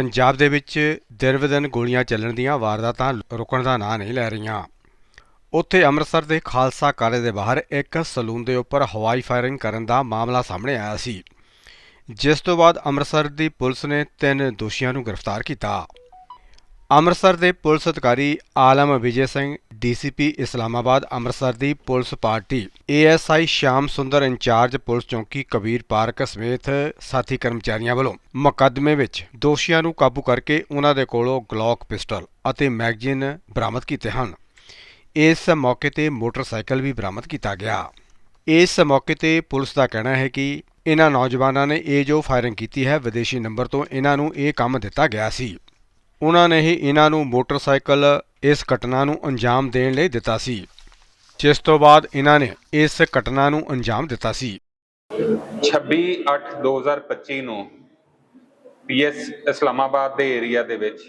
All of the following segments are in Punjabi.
ਪੰਜਾਬ ਦੇ ਵਿੱਚ ਦਿਨ ਬ ਦਿਨ ਗੋਲੀਆਂ ਚੱਲਣ ਦੀਆਂ ਵਾਰਦਾਤਾਂ ਰੁਕਣ ਦਾ ਨਾਂ ਨਹੀਂ ਲੈ ਰਹੀਆਂ। ਉੱਥੇ ਅੰਮ੍ਰਿਤਸਰ ਦੇ ਖਾਲਸਾ ਕਾਲਜ ਦੇ ਬਾਹਰ ਇੱਕ ਸਲੂਨ ਦੇ ਉੱਪਰ ਹਵਾਈ ਫਾਇਰਿੰਗ ਕਰਨ ਦਾ ਮਾਮਲਾ ਸਾਹਮਣੇ ਆਇਆ ਸੀ, ਜਿਸ ਤੋਂ ਬਾਅਦ ਅੰਮ੍ਰਿਤਸਰ ਦੀ ਪੁਲਿਸ ਨੇ ਤਿੰਨ ਦੋਸ਼ੀਆਂ ਨੂੰ ਗ੍ਰਿਫਤਾਰ ਕੀਤਾ। ਅੰਮ੍ਰਿਤਸਰ ਦੇ ਪੁਲਿਸ ਅਧਿਕਾਰੀ ਆਲਮ ਵਿਜੇ ਸਿੰਘ ਡੀਸੀਪੀ ਇਸਲਾਮਾਬਾਦ ਅੰਮ੍ਰਿਤਸਰ ਦੀ police party, ASI Sham Sundar incharge police ਚੌਂਕੀ ਕਬੀਰ ਪਾਰਕ ਸਮੇਤ ਸਾਥੀ ਕਰਮਚਾਰੀਆਂ ਵੱਲੋਂ ਮੁਕੱਦਮੇ ਵਿੱਚ ਦੋਸ਼ੀਆਂ ਨੂੰ ਕਾਬੂ ਕਰਕੇ ਉਹਨਾਂ ਦੇ ਕੋਲੋਂ ਗਲੌਕ ਪਿਸਟਲ ਅਤੇ ਮੈਗਜ਼ੀਨ ਬਰਾਮਦ ਕੀਤੇ ਹਨ। ਇਸ ਮੌਕੇ ਤੇ ਮੋਟਰਸਾਈਕਲ ਵੀ ਬਰਾਮਦ ਕੀਤਾ ਗਿਆ। ਇਸ ਮੌਕੇ ਤੇ ਪੁਲਿਸ ਦਾ ਕਹਿਣਾ ਹੈ ਕਿ ਇਹਨਾਂ ਨੌਜਵਾਨਾਂ ਨੇ ਇਹ ਜੋ ਫਾਇਰਿੰਗ ਕੀਤੀ ਹੈ, ਵਿਦੇਸ਼ੀ ਨੰਬਰ ਤੋਂ ਇਹਨਾਂ ਨੂੰ ਇਹ ਕੰਮ ਦਿੱਤਾ ਗਿਆ ਸੀ। ਉਹਨਾਂ ਨੇ ਹੀ ਇਹਨਾਂ ਨੂੰ ਮੋਟਰਸਾਈਕਲ ਇਸ ਘਟਨਾ ਨੂੰ ਅੰਜਾਮ ਦੇਣ ਲਈ ਦਿੱਤਾ ਸੀ। ਜਿਸ ਤੋਂ ਬਾਅਦ ਇਹਨਾਂ ਨੇ ਇਸ ਘਟਨਾ ਨੂੰ ਅੰਜਾਮ ਦਿੱਤਾ ਸੀ। 26/8/2025 ਨੂੰ ਪੀਐਸ ਇਸਲਾਮਾਬਾਦ ਦੇ ਏਰੀਆ ਦੇ ਵਿੱਚ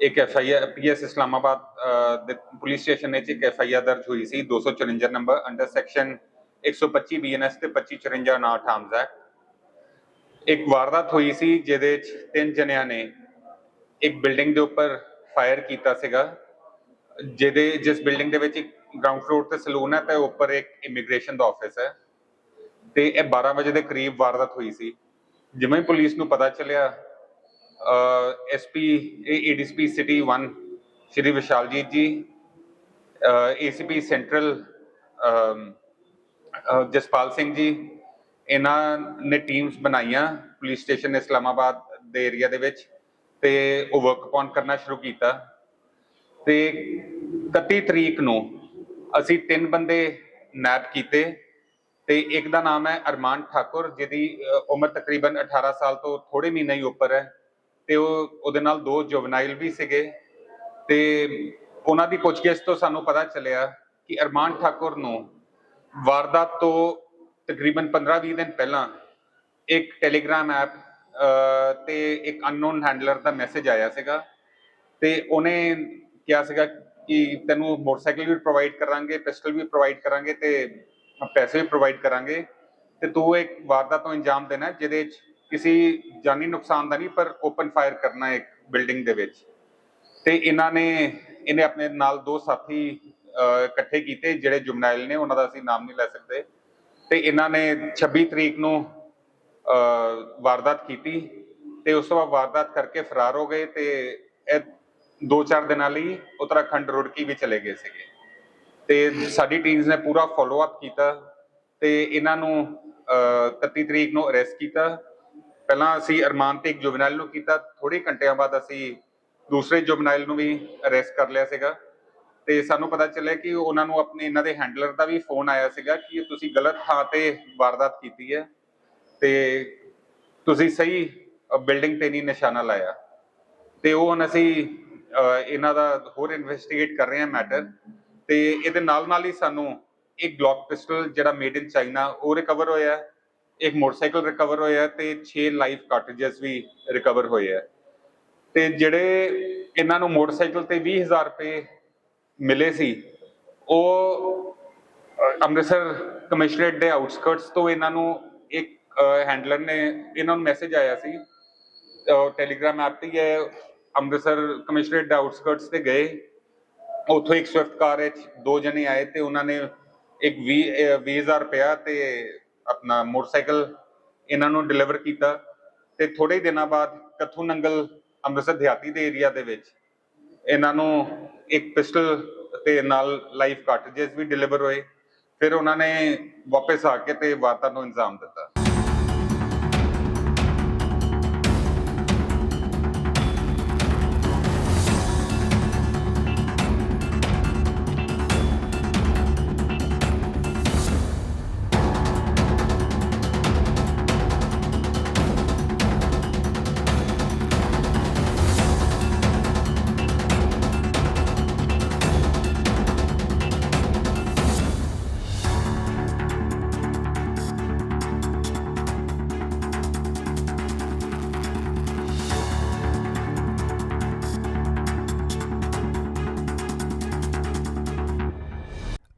ਇੱਕ ਐਫਆਈਆਰ ਪੀਐਸ ਇਸਲਾਮਾਬਾਦ ਦੇ ਪੁਲਿਸ ਸਟੇਸ਼ਨ ਵਿੱਚ ਇੱਕ ਐਫਆਈਆਰ ਦਰਜ ਹੋਈ ਸੀ। 254 ਨੰਬਰ ਅੰਡਰ ਸੈਕਸ਼ਨ 125 ਬੀਐਨਐਸ ਤੇ 2554 ਨਾਟ ਆਰਮਸ ਐਕਟ ਇੱਕ ਵਾਰਦਾਤ ਹੋਈ ਸੀ, ਜਿਹਦੇ ਵਿੱਚ ਤਿੰਨ ਜਣਿਆਂ ਨੇ ਇੱਕ ਬਿਲਡਿੰਗ ਦੇ ਉੱਪਰ ਫਾਇਰ ਕੀਤਾ ਸੀਗਾ ਜਿਹਦੇ ਜਿਸ ਬਿਲਡਿੰਗ ਦੇ ਵਿੱਚ ਇੱਕ ਗਰਾਊਂਡ ਫਲੋਰ ਤੇ ਸਲੂਨ ਹੈ ਤੇ ਉੱਪਰ ਇੱਕ ਇਮੀਗ੍ਰੇਸ਼ਨ ਦਾ ਆਫਿਸ ਹੈ। ਤੇ ਇਹ 12 ਵਜੇ ਦੇ ਕਰੀਬ ਵਾਰਦਾਤ ਹੋਈ ਸੀ। ਜਿਵੇਂ ਹੀ ਪੁਲਿਸ ਨੂੰ ਪਤਾ ਚੱਲਿਆ SP ADCP city 1 Shri Vishaljit ji ACP central um, ah, Jaspal Singh ji ਇਹਨਾਂ ਨੇ ਟੀਮਸ ਬਣਾਈਆਂ ਪੁਲਿਸ ਸਟੇਸ਼ਨ ਇਸਲਾਮਾਬਾਦ ਦੇ ਏਰੀਆ ਦੇ ਵਿੱਚ। ਤੇ ਉਹ ਵਰਕ ਅਪਨ ਕਰਨਾ ਸ਼ੁਰੂ ਕੀਤਾ। ਤੇ 31 ਤਰੀਕ ਨੂੰ ਅਸੀਂ ਤਿੰਨ ਬੰਦੇ ਨੈਪ ਕੀਤੇ ਤੇ ਇੱਕ ਦਾ ਨਾਮ ਹੈ ਅਰਮਾਨ ਠਾਕੁਰ, ਜਿਹਦੀ ਉਮਰ ਤਕਰੀਬਨ 18 ਸਾਲ ਤੋਂ ਥੋੜੇ ਮਹੀਨੇ ਹੀ ਉੱਪਰ ਹੈ। ਤੇ ਉਹ ਉਹਦੇ ਨਾਲ ਦੋ ਜੁਵਨਾਈਲ ਵੀ ਸੀਗੇ। ਤੇ ਉਹਨਾਂ ਦੀ ਪੁੱਛਗਿੱਛ ਤੋਂ ਸਾਨੂੰ ਪਤਾ ਚੱਲਿਆ ਕਿ ਅਰਮਾਨ ਠਾਕੁਰ ਨੂੰ ਵਾਰਦਾਤ ਤੋਂ ਤਕਰੀਬਨ 15-20 ਦਿਨ ਪਹਿਲਾਂ ਇੱਕ ਟੈਲੀਗ੍ਰਾਮ ਐਪ ਤੇ ਇੱਕ ਅਨਨੋਨ ਹੈਂਡਲਰ ਦਾ ਮੈਸੇਜ ਆਇਆ ਸੀਗਾ ਤੇ ਉਹਨੇ ਕਿਹਾ ਸੀਗਾ ਕਿ ਤੈਨੂੰ ਮੋਟਰਸਾਈਕਲ ਵੀ ਪ੍ਰੋਵਾਈਡ ਕਰਾਂਗੇ ਪਿਸਟਲ ਵੀ ਪ੍ਰੋਵਾਈਡ ਕਰਾਂਗੇ ਤੇ ਪੈਸੇ ਵੀ ਪ੍ਰੋਵਾਈਡ ਕਰਾਂਗੇ ਤੇ ਤੂੰ ਇੱਕ ਵਾਰਦਾਤ ਤੋਂ ਅੰਜਾਮ ਦੇਣਾ ਜਿਹਦੇ ਵਿੱਚ ਕਿਸੇ ਜਾਨੀ ਨੁਕਸਾਨ ਦਾ ਨਹੀਂ, ਪਰ ਓਪਨ ਫਾਇਰ ਕਰਨਾ ਇੱਕ ਬਿਲਡਿੰਗ ਦੇ ਵਿੱਚ। ਤੇ ਇਹਨਾਂ ਨੇ, ਇਹਨੇ ਆਪਣੇ ਨਾਲ ਦੋ ਸਾਥੀ ਇਕੱਠੇ ਕੀਤੇ ਜਿਹੜੇ ਜੁਮਨਾਇਲ ਨੇ, ਉਹਨਾਂ ਦਾ ਅਸੀਂ ਨਾਮ ਨਹੀਂ ਲੈ ਸਕਦੇ। ਤੇ ਇਹਨਾਂ ਨੇ 26 ਤਰੀਕ ਨੂੰ ਵਾਰਦਾਤ ਕੀਤੀ ਤੇ ਉਸ ਤੋਂ ਬਾਅਦ ਵਾਰਦਾਤ ਕਰਕੇ ਫਰਾਰ ਹੋ ਗਏ ਤੇ ਇਹ ਦੋ ਚਾਰ ਦਿਨਾਂ ਲਈ ਉੱਤਰਾਖੰਡ ਰੁੜਕੀ ਵੀ ਚਲੇ ਗਏ ਸੀਗੇ। ਤੇ ਸਾਡੀ ਟੀਮਸ ਨੇ ਪੂਰਾ ਫਾਲੋ ਅਪ ਕੀਤਾ ਤੇ ਇਹਨਾਂ ਨੂੰ ਅਹ, 31 ਤਰੀਕ ਨੂੰ ਅਰੈਸਟ ਕੀਤਾ। ਪਹਿਲਾਂ ਅਸੀਂ ਅਰਮਾਨ ਤੇ ਇੱਕ ਜੁਵਨਾਈਲ ਨੂੰ ਕੀਤਾ ਥੋੜੇ ਘੰਟਿਆਂ ਬਾਅਦ ਅਸੀਂ ਦੂਸਰੇ ਜੁਵਨਾਈਲ ਨੂੰ ਵੀ ਅਰੈਸਟ ਕਰ ਲਿਆ ਸੀਗਾ। ਤੇ ਸਾਨੂੰ ਪਤਾ ਚੱਲਿਆ ਕਿ ਉਹਨਾਂ ਨੂੰ ਆਪਣੇ ਇਹਨਾਂ ਦੇ ਹੈਂਡਲਰ ਦਾ ਵੀ ਫੋਨ ਆਇਆ ਸੀਗਾ ਕਿ ਤੁਸੀਂ ਗਲਤ ਥਾਂ ਤੇ ਵਾਰਦਾਤ ਕੀਤੀ ਹੈ। ਤੇ ਤੁਸੀਂ ਸਹੀ ਬਿਲਡਿੰਗ ਤੇ ਨਹੀਂ ਨਿਸ਼ਾਨਾ ਲਾਇਆ। ਤੇ ਉਹ ਹੁਣ ਅਸੀਂ ਇਹਨਾਂ ਦਾ ਹੋਰ ਇਨਵੈਸਟੀਗੇਟ ਕਰ ਰਹੇ ਹਾਂ ਮੈਟਰ ਤੇ ਇਹਦੇ ਨਾਲ ਨਾਲ ਹੀ ਸਾਨੂੰ ਇੱਕ ਗਲੌਕ ਪਿਸਟਲ ਜਿਹੜਾ ਮੇਡ ਇਨ ਚਾਈਨਾ ਉਹ ਰਿਕਵਰ ਹੋਇਆ ਇੱਕ ਮੋਟਰਸਾਈਕਲ ਰਿਕਵਰ ਹੋਇਆ ਹੈ ਤੇ 6 ਲਾਈਫ ਕਾਰਟ੍ਰਿਜਸ ਵੀ ਰਿਕਵਰ ਹੋਏ ਹੈ। ਤੇ ਜਿਹੜੇ ਇਹਨਾਂ ਨੂੰ ਮੋਟਰਸਾਈਕਲ ਤੇ 20000 ਰੁਪਏ ਮਿਲੇ ਸੀ, ਉਹ ਅੰਮ੍ਰਿਤਸਰ ਕਮਿਸ਼ਨਰੇਟ ਦੇ ਆਊਟਸਕਰਟਸ ਤੋਂ ਇਹਨਾਂ ਨੂੰ ਇੱਕ ਹੈਂਡਲਰ ਨੇ ਇਹਨਾਂ ਨੂੰ ਮੈਸੇਜ ਆਇਆ ਸੀ। ਟੈਲੀਗ੍ਰਾਮ ਐਪ ਤੇ ਹੀ ਹੈ ਅੰਮ੍ਰਿਤਸਰ ਕਮਿਸ਼ਨਰੇਟ ਦੇ ਆਊਟਸਕਰਟਸ ਤੇ ਗਏ। ਉੱਥੋਂ ਇੱਕ ਸਵਿਫਟ ਕਾਰ ਵਿੱਚ ਦੋ ਜਣੇ ਆਏ ਤੇ ਉਹਨਾਂ ਨੇ ਇੱਕ 20 ਅਹ 20000 ਰੁਪਇਆ ਤੇ ਆਪਣਾ ਮੋਟਰਸਾਈਕਲ ਇਹਨਾਂ ਨੂੰ ਡਿਲੀਵਰ ਕੀਤਾ ਤੇ ਥੋੜੇ ਦਿਨਾਂ ਬਾਅਦ ਕੱਥੂ ਨੰਗਲ ਅੰਮ੍ਰਿਤਸਰ ਦਿਹਾਤੀ ਦੇ ਏਰੀਆ ਦੇ ਵਿੱਚ ਇਹਨਾਂ ਨੂੰ ਇੱਕ ਪਿਸਟਲ ਤੇ ਨਾਲ ਲਾਈਫ ਕਾਰਟ੍ਰਿਜਸ ਵੀ ਡਿਲੀਵਰ ਹੋਏ। ਫਿਰ ਉਹਨਾਂ ਨੇ ਵਾਪਸ ਆ ਕੇ ਤੇ ਵਾਰਤਾ ਨੂੰ ਇੰਜ਼ਾਮ ਦਿੱਤਾ।